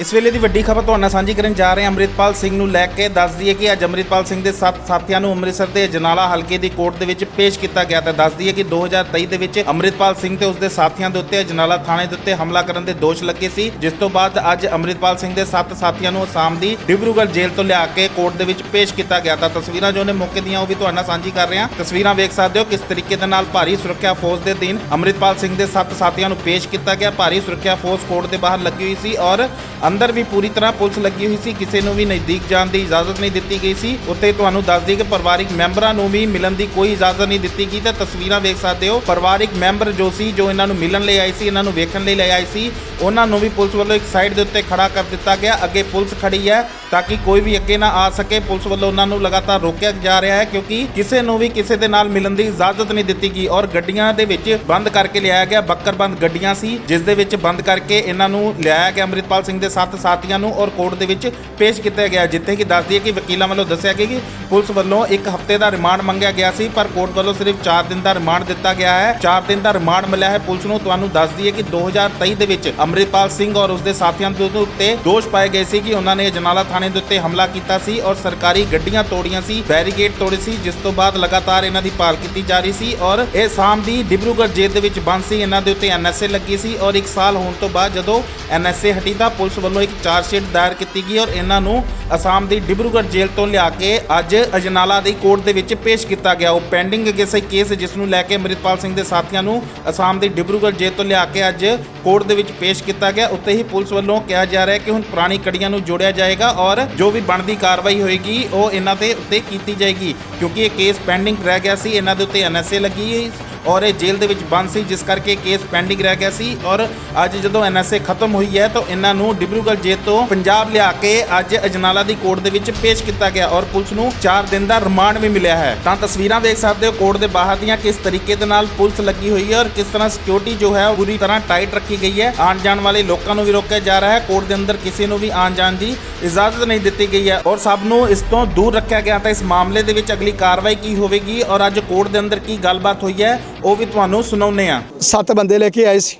ਇਸ ਵੇਲੇ ਦੀ ਵੱਡੀ ਖਬਰ ਤੁਹਾਨੂੰ ਸਾਂਝੀ ਕਰਨ ਜਾ ਰਹੇ ਹਾਂ। ਅੰਮ੍ਰਿਤਪਾਲ ਸਿੰਘ ਨੂੰ ਲੈ ਕੇ ਦੱਸ ਦਈਏ ਕਿ ਅੱਜ ਅੰਮ੍ਰਿਤਪਾਲ ਸਿੰਘ ਦੇ ਸੱਤ ਸਾਥੀਆਂ ਨੂੰ ਅੰਮ੍ਰਿਤਸਰ ਦੇ ਜਨਾਲਾ ਹਲਕੇ ਦੀ ਕੋਰਟ ਦੇ ਵਿੱਚ ਪੇਸ਼ ਕੀਤਾ ਗਿਆ ਤਾਂ ਦੱਸ ਦਈਏ ਕਿ 2023 ਦੇ ਵਿੱਚ ਅੰਮ੍ਰਿਤਪਾਲ ਸਿੰਘ ਤੇ ਉਸਦੇ ਸਾਥੀਆਂ ਦੇ ਉੱਤੇ ਜਨਾਲਾ ਥਾਣੇ ਦੇ ਉੱਤੇ ਹਮਲਾ ਕਰਨ ਦੇ ਦੋਸ਼ ਲੱਗੇ ਸੀ, ਜਿਸ ਤੋਂ ਬਾਅਦ ਅੱਜ ਅੰਮ੍ਰਿਤਪਾਲ ਸਿੰਘ ਦੇ ਸੱਤ ਸਾਥੀਆਂ ਨੂੰ ਅਸਾਮ ਦੀ ਡਿਬਰੂਗੜ ਜੇਲ੍ਹ ਤੋਂ ਲਿਆ ਕੇ ਕੋਰਟ ਦੇ ਵਿੱਚ ਪੇਸ਼ ਕੀਤਾ ਗਿਆ ਤਾਂ ਤਸਵੀਰਾਂ ਜੋ ਨੇ ਮੌਕੇ ਦੀਆਂ ਉਹ ਵੀ ਤੁਹਾਡੇ ਨਾਲ ਸਾਂਝੀ ਕਰ ਰਹੇ ਹਾਂ। ਤਸਵੀਰਾਂ ਵੇਖ ਸਕਦੇ ਹੋ ਕਿਸ ਤਰੀਕੇ ਦੇ ਨਾਲ ਭਾਰੀ ਸੁਰੱਖਿਆ ਫੋਰਸ ਦੇ ਦਿਨ ਅੰਮ੍ਰਿਤਪਾਲ ਸਿੰਘ ਦੇ ਸੱਤ ਸਾਥੀਆਂ ਨੂੰ ਪੇਸ਼ ਕੀਤਾ ਗਿਆ। ਭਾਰੀ ਸੁਰੱਖਿਆ ਫੋਰਸ ਕੋਰਟ ਦੇ ਬਾਹਰ ਲੱਗੀ ਹੋਈ ਸੀ ਔਰ ਅੰਦਰ ਵੀ ਪੂਰੀ ਤਰ੍ਹਾਂ ਪੁਲਿਸ ਲੱਗੀ ਹੋਈ ਸੀ, ਕਿਸੇ ਨੂੰ ਵੀ ਨਜ਼ਦੀਕ ਜਾਣ ਦੀ ਇਜਾਜ਼ਤ ਨਹੀਂ ਦਿੱਤੀ ਗਈ ਸੀ। ਉੱਤੇ ਤੁਹਾਨੂੰ ਦੱਸ ਦਈਏ ਕਿ ਪਰਿਵਾਰਿਕ ਮੈਂਬਰਾਂ ਨੂੰ ਵੀ ਮਿਲਣ ਦੀ ਕੋਈ ਇਜਾਜ਼ਤ ਨਹੀਂ ਦਿੱਤੀ ਗਈ। ਤਾਂ ਤਸਵੀਰਾਂ ਦੇਖ ਸਕਦੇ ਹੋ, ਪਰਿਵਾਰਿਕ ਮੈਂਬਰ ਜੋ ਸੀ, ਜੋ ਇਹਨਾਂ ਨੂੰ ਮਿਲਣ ਲਈ ਆਏ ਸੀ, ਇਹਨਾਂ ਨੂੰ ਵੇਖਣ ਲਈ ਲੈ ਆਏ ਸੀ। ਉਹਨਾਂ ਨੂੰ ਵੀ ਪੁਲਿਸ ਵੱਲੋਂ ਇੱਕ ਸਾਈਡ ਦੇ ਉੱਤੇ ਖੜਾ ਕਰ ਦਿੱਤਾ ਗਿਆ। ਅੱਗੇ ਪੁਲਿਸ ਖੜੀ ਹੈ ਤਾਂ ਕਿ ਕੋਈ ਵੀ ਅੱਗੇ ਨਾ ਆ ਸਕੇ। ਪੁਲਿਸ ਵੱਲੋਂ ਉਹਨਾਂ ਨੂੰ ਲਗਾਤਾਰ ਰੋਕਿਆ ਜਾ ਰਿਹਾ ਹੈ ਕਿਉਂਕਿ ਕਿਸੇ ਨੂੰ ਵੀ ਕਿਸੇ ਦੇ ਨਾਲ ਮਿਲਣ ਦੀ ਇਜਾਜ਼ਤ ਨਹੀਂ ਦਿੱਤੀ ਗਈ ਔਰ ਗੱਡੀਆਂ ਦੇ ਵਿੱਚ ਬੰਦ ਕਰਕੇ ਲਿਆਇਆ ਗਿਆ। ਬੱਕਰਬੰਦ ਗੱਡੀਆਂ ਸੀ, ਜਿਸ ਦੇ ਵਿੱਚ ਬੰਦ ਕਰਕੇ ਇਹਨਾਂ ਨੂੰ ਲਿਆਇਆ ਗਿਆ। ਅੰਮ੍ਰਿਤਪਾਲ ਸਿੰਘ ਦੇ ਸੱਤ ਸਾਥੀਆਂ ਨੂੰ ਔਰ ਕੋਰਟ ਦੇ ਵਿੱਚ ਪੇਸ਼ ਕੀਤਾ ਗਿਆ, ਜਿੱਥੇ ਕਿ ਦੱਸਦੀ ਦਈਏ ਕਿ ਵਕੀਲਾਂ ਵੱਲੋਂ ਦੱਸਿਆ ਗਿਆ ਕਿ ਪੁਲਿਸ ਵੱਲੋਂ ਇੱਕ ਹਫ਼ਤੇ ਦਾ ਰਿਮਾਂਡ ਮੰਗਿਆ ਗਿਆ ਸੀ, ਪਰ ਕੋਰਟ ਵੱਲੋਂ ਸਿਰਫ 4 ਦਿਨ ਦਾ ਰਿਮਾਂਡ ਦਿੱਤਾ ਗਿਆ ਹੈ। 4 ਦਿਨ ਦਾ ਰਿਮਾਂਡ ਮਿਲਿਆ ਹੈ। ਪੁਲਿਸ ਨੂੰ ਤੁਹਾਨੂੰ ਦੱਸਦੀ ਹੈ ਕਿ 2023 ਦੇ ਵਿੱਚ ਅੰਮ੍ਰਿਤਪਾਲ ਸਿੰਘ ਔਰ ਉਸਦੇ ਸਾਥੀਆਂ ਦੇ ਉੱਤੇ ਦੋਸ਼ ਪਾਏ ਗਏ ਸੀ ਕਿ ਉਹਨਾਂ ਨੇ ਜਨਾਲਾ ਥਾਣੇ ਦੇ ਉੱਤੇ ਹਮਲਾ ਕੀਤਾ ਸੀ ਔਰ ਸਰਕਾਰੀ ਗੱਡੀਆਂ ਤੋੜੀਆਂ ਸੀ, ਬੈਰੀਕੇਡ ਤੋੜੇ ਸੀ, ਜਿਸ ਤੋਂ ਬਾਅਦ ਲਗਾਤਾਰ ਇਹਨਾਂ ਦੀ ਭਾਲ ਕੀਤੀ ਜਾ ਰਹੀ ਸੀ ਔਰ ਇਹ ਸਾਮ ਦੀ ਡਿਬਰੂਗੜ੍ਹ ਜੇਲ੍ਹ ਦੇ ਵਿੱਚ ਬੰਦ ਸੀ, ਇਹਨਾਂ ਦੇ ਉੱਤੇ ਐਨਐਸਏ ਲੱਗੀ ਸੀ ਔਰ 1 ਸਾਲ ਹੋਣ ਤੋਂ ਬਾਅਦ ਜਦੋਂ ਐਨਐਸਏ ਹਟੀ ਤਾਂ ਪੁਲਿਸ ਵੱਲੋਂ ਇੱਕ ਚਾਰਜ ਸ਼ੀਟ ਦਾਇਰ ਕੀਤੀ ਗਈ ਔਰ ਇਹਨਾਂ ਨੂੰ ਅਸਾਮ ਦੀ ਡਿਬਰੂਗੜ੍ਹ ਜੇਲ੍ਹ ਤੋਂ ਲਿਆ ਕੇ ਅੱਜ ਅਜਨਾਲਾ ਦੀ ਕੋਰਟ ਦੇ ਵਿੱਚ ਪੇਸ਼ ਕੀਤਾ ਗਿਆ। ਉਹ ਪੈਂਡਿੰਗ ਕਿਸੇ ਕੇਸ ਜਿਸ ਨੂੰ ਲੈ ਕੇ ਅੰਮ੍ਰਿਤਪਾਲ ਸਿੰਘ ਦੇ ਸਾਥੀਆਂ ਨੂੰ ਅਸਾਮ ਦੀ ਡਿਬਰੂਗੜ੍ਹ ਜੇਲ੍ਹ ਤੋਂ ਲਿਆ ਕੇ ਅੱਜ ਕੋਰਟ ਦੇ ਵਿੱਚ ਪੇਸ਼ ਕੀਤਾ ਗਿਆ। ਉੱਤੇ ਹੀ ਪੁਲਿਸ ਵੱਲੋਂ ਕਿਹਾ ਜਾ ਰਿਹਾ ਹੈ ਕਿ ਹੁਣ ਪੁਰਾਣੀ ਕੜੀਆਂ ਨੂੰ ਜੋੜਿਆ ਜਾਏਗਾ ਔਰ ਜੋ ਵੀ ਬਣਦੀ ਕਾਰਵਾਈ ਹੋਏਗੀ, ਉਹ ਇਹਨਾਂ ਦੇ ਉੱਤੇ ਕੀਤੀ ਜਾਏਗੀ। ਕਿਉਂਕਿ ਇਹ ਕੇਸ ਪੈਂਡਿੰਗ ਰਹਿ ਗਿਆ ਸੀ, ਇਹਨਾਂ ਦੇ ਉੱਤੇ ਐਨਐਸਏ ਲੱਗੀ ਔਰ ਇਹ ਜੇਲ੍ਹ ਦੇ ਵਿੱਚ ਬੰਦ ਸੀ, ਜਿਸ ਕਰਕੇ ਕੇਸ ਪੈਂਡਿੰਗ ਰਹਿ ਗਿਆ ਸੀ। ਔਰ ਅੱਜ ਜਦੋਂ ਐਨਐਸਏ ਖਤਮ ਹੋਈ ਹੈ, ਤਾਂ ਇਹਨਾਂ ਨੂੰ ਡਿਬਰੂਗੜ੍ਹ ਜੇਲ੍ਹ ਤੋਂ ਪੰਜਾਬ ਲਿਆ ਕੇ ਅੱਜ ਅਜਨਾਲਾ ਦੀ ਕੋਰਟ ਦੇ ਵਿੱਚ ਪੇਸ਼ ਕੀਤਾ ਗਿਆ ਔਰ ਪੁਲਿਸ ਨੂੰ 4 ਦਿਨ ਦਾ ਰਿਮਾਂਡ ਵੀ ਮਿਲਿਆ ਹੈ। ਤਾਂ ਤਸਵੀਰਾਂ ਦੇਖ ਸਕਦੇ ਹੋ ਕੋਰਟ ਦੇ ਬਾਹਰ ਦੀਆਂ ਕਿਸ ਤਰੀਕੇ ਦੇ ਨਾਲ ਪੁਲਿਸ ਲੱਗੀ ਹੋਈ ਹੈ ਔਰ ਕਿਸ ਤਰ੍ਹਾਂ ਸਿਕਿਉਰਿਟੀ ਜੋ ਹੈ ਪੂਰੀ ਤਰ੍ਹਾਂ ਟਾਈਟ ਰੱਖੀ ਗਈ ਹੈ। ਆਉਣ ਜਾਣ ਵਾਲੇ ਲੋਕਾਂ ਨੂੰ ਵੀ ਰੋਕਿਆ ਜਾ ਰਿਹਾ ਹੈ। ਕੋਰਟ ਦੇ ਅੰਦਰ ਕਿਸੇ ਨੂੰ ਵੀ ਆਉਣ ਜਾਣ ਦੀ ਇਜਾਜ਼ਤ ਨਹੀਂ ਦਿੱਤੀ ਗਈ ਹੈ। ਔਰ ਸਭ ਨੂੰ ਇਸ ਤੋਂ ਦੂਰ ਰੱਖਿਆ ਗਿਆ ਤਾਂ ਇਸ ਮਾਮਲੇ ਦੇ ਵਿੱਚ ਅਗਲੀ ਕਾਰਵਾਈ ਕੀ ਹੋਵੇਗੀ? ਔਰ ਅੱਜ ਕੋਰਟ ਦੇ ਅੰਦਰ ਕੀ ਗੱਲਬਾਤ ਹੋਈ ਹੈ? ਉਹ ਵੀ ਤੁਹਾਨੂੰ ਸੁਣਾਉਂਦੇ ਹਾਂ। ਸੱਤ ਬੰਦੇ ਲੈ ਕੇ ਆਏ ਸੀ।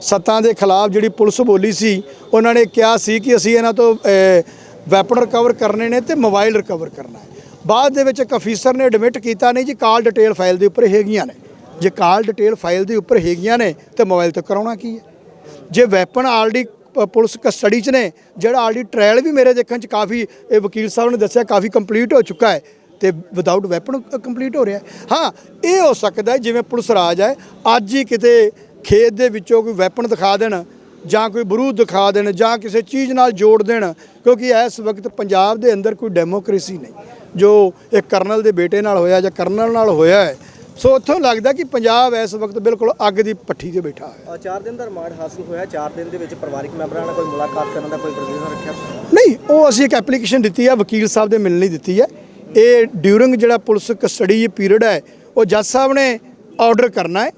ਸੱਤਾਂ ਦੇ ਖਿਲਾਫ ਜਿਹੜੀ ਪੁਲਿਸ ਬੋਲੀ ਸੀ, ਉਹਨਾਂ ਨੇ ਕਿਹਾ ਸੀ ਕਿ ਅਸੀਂ ਇਹਨਾਂ ਤੋਂ ਵੈਪਨ ਰਿਕਵਰ ਕਰਨੇ ਨੇ ਤੇ ਮੋਬਾਈਲ ਰਿਕਵਰ ਕਰਨਾ ਹੈ। ਬਾਅਦ ਦੇ ਵਿੱਚ ਇੱਕ ਅਫੀਸਰ ਨੇ ਐਡਮਿਟ ਕੀਤਾ, ਨਹੀਂ ਜੀ, ਕਾਲ ਡਿਟੇਲ ਫਾਈਲ ਦੇ ਉੱਪਰ ਹੈਗੀਆਂ ਨੇ। ਜੇ ਕਾਲ ਡਿਟੇਲ ਫਾਈਲ ਦੇ ਉੱਪਰ ਹੈਗੀਆਂ ਨੇ, ਤੇ ਮੋਬਾਈਲ ਤੋਂ ਕਰਾਉਣਾ ਕੀ ਹੈ? ਜੇ ਵੈਪਨ ਆਲਰੇਡੀ ਪੁਲਿਸ ਕਸਟਡੀ 'ਚ ਨੇ, ਜਿਹੜਾ ਆਲਰੇਡੀ ਟ੍ਰਾਇਲ ਵੀ ਮੇਰੇ ਦੇਖਣ 'ਚ ਕਾਫੀ, ਇਹ ਵਕੀਲ ਸਾਹਿਬ ਨੇ ਦੱਸਿਆ, ਕਾਫੀ ਕੰਪਲੀਟ ਹੋ ਚੁੱਕਾ ਹੈ ਤੇ ਵਿਦਆਊਟ ਵੈਪਨ ਕੰਪਲੀਟ ਹੋ ਰਿਹਾ ਹੈ। ਇਹ ਹੋ ਸਕਦਾ ਜਿਵੇਂ ਪੁਲਿਸ ਰਾਜ ਹੈ ਅੱਜ ਹੀ ਕਿਤੇ ਖੇਤ ਦੇ ਵਿੱਚੋਂ ਕੋਈ ਵੈਪਨ ਦਿਖਾ ਦੇਣ ਜਾਂ ਕੋਈ ਬਰੂਦ ਦਿਖਾ ਦੇਣ ਜਾਂ ਕਿਸੇ ਚੀਜ਼ ਨਾਲ ਜੋੜ ਦੇਣ ਕਿਉਂਕਿ ਇਸ ਵਕਤ ਪੰਜਾਬ ਦੇ ਅੰਦਰ ਕੋਈ ਡੈਮੋਕ੍ਰੇਸੀ ਨਹੀਂ ਜੋ ਇੱਕ ਕਰਨਲ ਦੇ ਬੇਟੇ ਨਾਲ ਹੋਇਆ ਜਾਂ ਕਰਨਲ ਨਾਲ ਹੋਇਆ ਹੈ। ਸੋ ਉੱਥੋਂ ਲੱਗਦਾ ਕਿ ਪੰਜਾਬ ਇਸ ਵਕਤ ਬਿਲਕੁਲ ਅੱਗ ਦੀ ਪੱਠੀ ਤੇ ਬੈਠਾ ਹੈ। ਚਾਰ ਦਿਨ ਦਾ ਰਿਮਾਂਡ ਹਾਸਲ ਹੋਇਆ ਚਾਰ ਦਿਨ ਦੇ ਵਿੱਚ ਪਰਿਵਾਰਿਕ ਮੈਂਬਰਾਂ ਨਾਲ ਕੋਈ ਮੁਲਾਕਾਤ ਕਰਨ ਦਾ ਕੋਈ ਪ੍ਰੋਵੀਜ਼ਨ ਰੱਖਿਆ? ਨਹੀਂ ਉਹ ਅਸੀਂ ਇੱਕ ਐਪਲੀਕੇਸ਼ਨ ਦਿੱਤੀ ਹੈ ਵਕੀਲ ਸਾਹਿਬ ਦੇ ਮਿਲਣ ਲਈ ਦਿੱਤੀ ਹੈ। ਇਹ ਡਿਊਰਿੰਗ ਜਿਹੜਾ ਪੁਲਿਸ ਕਸਟਡੀ ਪੀਰੀਅਡ ਹੈ ਉਹ ਜੱਜ ਸਾਹਿਬ ਨੇ ਆਰਡਰ ਕਰਨਾ ਹੈ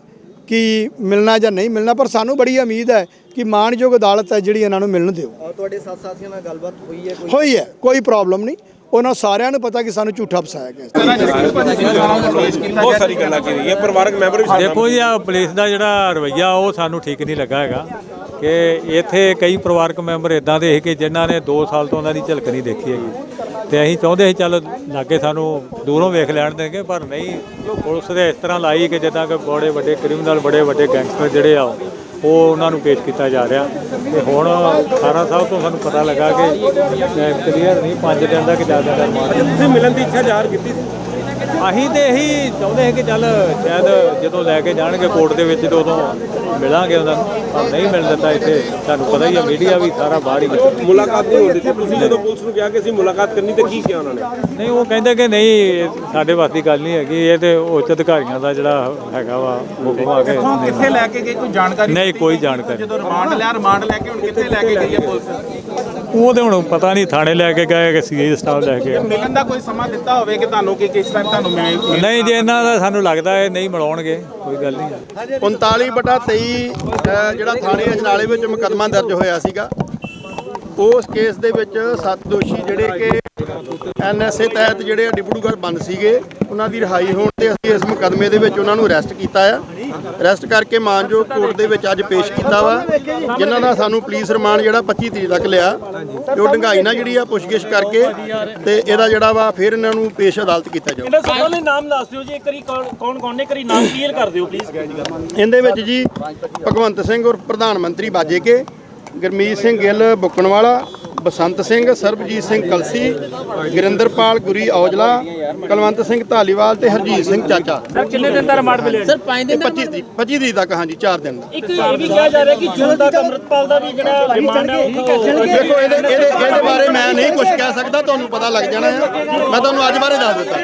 ਕਿ ਮਿਲਣਾ ਜਾਂ ਨਹੀਂ ਮਿਲਣਾ ਪਰ ਸਾਨੂੰ ਬੜੀ ਉਮੀਦ ਹੈ ਕਿ ਮਾਣਯੋਗ ਅਦਾਲਤ ਹੈ ਜਿਹੜੀ ਇਹਨਾਂ ਨੂੰ ਮਿਲਣ ਦਿਓ। ਤੁਹਾਡੇ ਸਾਥ ਸਾਥੀਆਂ ਨਾਲ ਗੱਲਬਾਤ ਹੋਈ ਹੈ ਕੋਈ? ਹੋਈ ਹੈ ਕੋਈ ਪ੍ਰੋਬਲਮ ਨਹੀਂ। ਉਹਨਾਂ ਸਾਰਿਆਂ ਨੂੰ ਪਤਾ ਕਿ ਸਾਨੂੰ ਝੂਠਾ ਫਸਾਇਆ ਗਿਆ ਬਹੁਤ ਸਾਰੀ ਗੱਲਾਂ ਕੀਤੀ ਗਈਆਂ ਪਰਿਵਾਰਕ ਮੈਂਬਰ ਵੀ ਦੇਖੋ ਜੀ ਆ ਪੁਲਿਸ ਦਾ ਜਿਹੜਾ ਰਵਈਆ ਉਹ ਸਾਨੂੰ ਠੀਕ ਨਹੀਂ ਲੱਗਾ ਹੈਗਾ ਕਿ ਇੱਥੇ ਕਈ ਪਰਿਵਾਰਕ ਮੈਂਬਰ ਇਦਾਂ ਦੇ ਸੀ ਕਿ ਜਿਨ੍ਹਾਂ ਨੇ 2 ਸਾਲ ਤੋਂ ਉਹਨਾਂ ਦੀ ਝਲਕ ਨਹੀਂ ਦੇਖੀ ਹੈਗੀ। ਤੇ ਅਸੀਂ ਚਾਹੁੰਦੇ ਸੀ, ਚੱਲ ਲਾਗੇ ਸਾਨੂੰ ਦੂਰੋਂ ਵੇਖ ਲੈਣ ਦੇਣਗੇ, ਪਰ ਨਹੀਂ, ਪੁਲਿਸ ਦੇ ਇਸ ਤਰ੍ਹਾਂ ਲਾਈ ਕਿ ਜਿੱਦਾਂ ਕਿ ਬੜੇ ਵੱਡੇ ਕ੍ਰਿਮੀਨਲ ਬੜੇ ਵੱਡੇ ਗੈਂਗਸਟਰ ਜਿਹੜੇ ਆ, ਉਹ ਉਹਨਾਂ ਨੂੰ ਪੇਸ਼ ਕੀਤਾ ਜਾ ਰਿਹਾ। ਤੇ ਹੁਣ ਖਾਰਾ ਸਾਹਿਬ ਤੋਂ ਸਾਨੂੰ ਪਤਾ ਲੱਗਾ ਕਿ ਕਲੀਅਰ ਨਹੀਂ 5 ਦਿਨ ਦਾ ਕਿ ਜ਼ਿਆਦਾ ਦਾ ਰਿਮਾਂਡ ਤੁਸੀਂ ਮਿਲਣ ਦੀ ਇੱਛਾ ਜ਼ਾਹਰ ਕੀਤੀ ਸੀ? ਅਸੀਂ ਤੇ ਇਹੀ ਚਾਹੁੰਦੇ ਹਾਂ ਕਿ ਚੱਲ ਸ਼ਾਇਦ ਜਦੋਂ ਲੈ ਕੇ ਜਾਣਗੇ ਕੋਰਟ ਦੇ ਵਿੱਚ ਤੇ ਉਦੋਂ ਮਿਲਾਂਗੇ ਉਹਨਾਂ ਨੂੰ। ਪਰ ਨਹੀਂ ਮਿਲ ਦਿੱਤਾ ਇੱਥੇ। ਤੁਹਾਨੂੰ ਪਤਾ ਹੀ ਹੈ ਮੀਡੀਆ ਵੀ ਸਾਰਾ ਬਾਹਰ ਹੀ। ਮੁਲਾਕਾਤ ਨਹੀਂ ਹੋਣ ਦਿੱਤੀ। ਤੁਸੀਂ ਜਦੋਂ ਪੁਲਿਸ ਨੂੰ ਕਿਹਾ ਕਿ ਅਸੀਂ ਮੁਲਾਕਾਤ ਕਰਨੀ ਤੇ ਕੀ ਕਿਹਾ ਉਹਨਾਂ ਨੇ? ਨਹੀਂ ਉਹ ਕਹਿੰਦੇ ਕਿ ਨਹੀਂ ਇਹ ਸਾਡੇ ਵਾਸ ਦੀ ਗੱਲ ਨਹੀਂ ਹੈਗੀ। ਇਹ ਤੇ ਉੱਚ ਅਧਿਕਾਰੀਆਂ ਦਾ ਜਿਹੜਾ ਹੈਗਾ ਵਾ ਹੁਕਮ ਆ ਕੇ ਕਿੱਥੇ ਲੈ ਕੇ ਗਈ ਕੋਈ ਜਾਣਕਾਰੀ ਨਹੀਂ ਕੋਈ ਜਾਣਕਾਰੀ ਜਦੋਂ ਰਿਮਾਂਡ ਲਿਆ ਰਿਮਾਂਡ ਲੈ ਕੇ ਹੁਣ ਕਿੱਥੇ ਲੈ ਕੇ ਗਈ ਹੈ ਪੁਲਿਸ? ਉਹ ਤੇ ਹੁਣ ਪਤਾ ਨਹੀਂ ਥਾਣੇ ਲੈ ਕੇ ਗਏ ਕਿ ਸੀਏ ਸਟਾਫ ਲੈ ਕੇ ਗਏ। ਮਿਲਣ ਦਾ ਕੋਈ ਸਮਾਂ ਦਿੱਤਾ ਹੋਵੇ ਕਿ ਤੁਹਾਨੂੰ ਕਿ ਕਿਸ ਟਾਈਮ ਤੁਹਾਨੂੰ ਮਿਲੇ? ਨਹੀਂ ਜੇ ਇਹਨਾਂ ਦਾ ਸਾਨੂੰ ਲੱਗਦਾ ਹੈ ਨਹੀਂ ਮਿਲਾਉਣਗੇ ਕੋਈ ਗੱਲ ਨਹੀਂ। 39 ਬਟਾ 23 ਅ, ਜਿਹੜਾ ਥਾਣੇ ਅਜਨਾਲੇ ਵਿੱਚ ਮੁਕੱਦਮਾ ਦਰਜ ਹੋਇਆ ਸੀਗਾ ਉਸ ਕੇਸ ਦੇ ਵਿੱਚ ਸੱਤ ਦੋਸ਼ੀ ਜਿਹੜੇ ਕਿ ਐਨਐਸਏ ਤਹਿਤ ਜਿਹੜੇ ਡਿਬੜੂਗੜ੍ਹ ਬੰਦ ਸੀਗੇ ਉਹਨਾਂ ਦੀ ਰਿਹਾਈ ਹੋਣ ਤੇ ਅਸੀਂ ਇਸ ਮੁਕੱਦਮੇ ਦੇ ਵਿੱਚ ਉਹਨਾਂ ਨੂੰ ਅਰੈਸਟ ਕੀਤਾ ਆ। ਅਰੈਸਟ ਕਰਕੇ ਮਾਨਜੋ ਕੋਰਟ ਦੇ ਵਿੱਚ ਅੱਜ ਪੇਸ਼ ਕੀਤਾ ਵਾ ਜਿਨ੍ਹਾਂ ਦਾ ਸਾਨੂੰ ਪੁਲਿਸ ਰਿਮਾਂਡ ਜਿਹੜਾ 25 ਤਰੀਕ ਤੱਕ ਲਿਆ। ਜੋ ਡੰਗਾਈ ਨਾਲ ਜਿਹੜੀ ਆ ਪੁੱਛਗਿੱਛ ਕਰਕੇ ਤੇ ਇਹਦਾ ਜਿਹੜਾ ਵਾ ਫਿਰ ਇਹਨਾਂ ਨੂੰ ਪੇਸ਼ ਅਦਾਲਤ ਕੀਤਾ ਜਾਊ। ਇਹਨਾਂ ਸਭ ਦੇ ਨਾਮ ਦੱਸ ਦਿਓ ਜੀ ਇੱਕ ਵਾਰੀ ਕੌਣ ਕੌਣ ਨੇ ਇੱਕ ਵਾਰੀ ਨਾਮ ਕਲੀਅਰ ਕਰ ਦਿਓ ਪਲੀਜ਼ ਇਹਦੇ ਵਿੱਚ ਜੀ ਭਗਵੰਤ ਸਿੰਘ ਔਰ ਪ੍ਰਧਾਨ ਮੰਤਰੀ ਬਾਜੇ ਕੇ ਗੁਰਮੀਤ ਸਿੰਘ ਗਿੱਲ ਬੁੱਕਣਵਾਲਾ ਬਸੰਤ ਸਿੰਘ ਸਰਬਜੀਤ ਸਿੰਘ ਕਲਸੀ ਗੁਰਿੰਦਰਪਾਲ ਗੁਰੀ ਔਜਲਾ ਕਲਵੰਤ ਸਿੰਘ ਧਾਲੀਵਾਲ ਤੇ ਹਰਜੀਤ ਸਿੰਘ ਚਾਚਾ। ਸਰ ਕਿੰਨੇ ਦਿਨ ਦਾ ਰਿਮਾਂਡ ਮਿਲਿਆ ਸਰ 5 ਇਹ 25 ਤਰੀਕ 25 ਤਰੀਕ ਤੱਕ ਹਾਂਜੀ 4 ਦਿਨ ਦਾ। ਇੱਕ ਇਹ ਵੀ ਕਿਹਾ ਜਾ ਰਿਹਾ ਕਿ ਤੱਕ ਅੰਮ੍ਰਿਤਪਾਲ ਦਾ ਵੀ ਜਿਹੜਾ ਰਿਮਾਂਡ ਹੈ ਉਹ ਦੇਖੋ ਇਹਦੇ ਇਹਦੇ ਇਹਦੇ ਬਾਰੇ ਮੈਂ ਨਹੀਂ ਕੁਝ ਕਹਿ ਸਕਦਾ ਤੁਹਾਨੂੰ ਪਤਾ ਲੱਗ ਜਾਣਾ ਹੈ ਮੈਂ ਤੁਹਾਨੂੰ ਅੱਜ ਬਾਰੇ ਦੱਸ ਦਿੱਤਾ।